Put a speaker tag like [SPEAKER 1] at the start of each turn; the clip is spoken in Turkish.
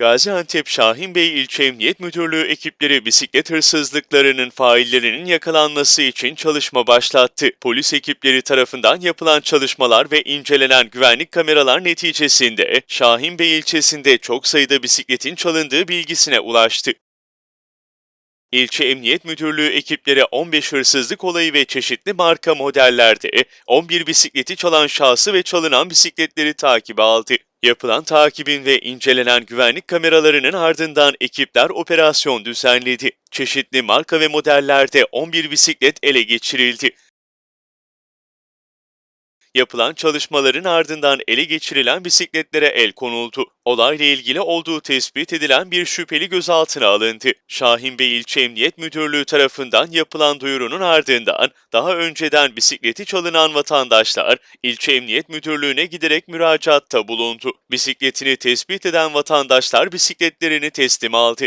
[SPEAKER 1] Gaziantep Şahinbey İlçe Emniyet Müdürlüğü ekipleri bisiklet hırsızlıklarının faillerinin yakalanması için çalışma başlattı. Polis ekipleri tarafından yapılan çalışmalar ve incelenen güvenlik kameralar neticesinde Şahinbey ilçesinde çok sayıda bisikletin çalındığı bilgisine ulaştı. İlçe Emniyet Müdürlüğü ekipleri 15 hırsızlık olayı ve çeşitli marka modellerde 11 bisikleti çalan şahsı ve çalınan bisikletleri takibe aldı. Yapılan takibin ve incelenen güvenlik kameralarının ardından ekipler operasyon düzenledi. Çeşitli marka ve modellerde 11 bisiklet ele geçirildi. Yapılan çalışmaların ardından ele geçirilen bisikletlere el konuldu. Olayla ilgili olduğu tespit edilen bir şüpheli gözaltına alındı. Şahinbey İlçe Emniyet Müdürlüğü tarafından yapılan duyurunun ardından daha önceden bisikleti çalınan vatandaşlar İlçe Emniyet Müdürlüğü'ne giderek müracaatta bulundu. Bisikletini tespit eden vatandaşlar bisikletlerini teslim aldı.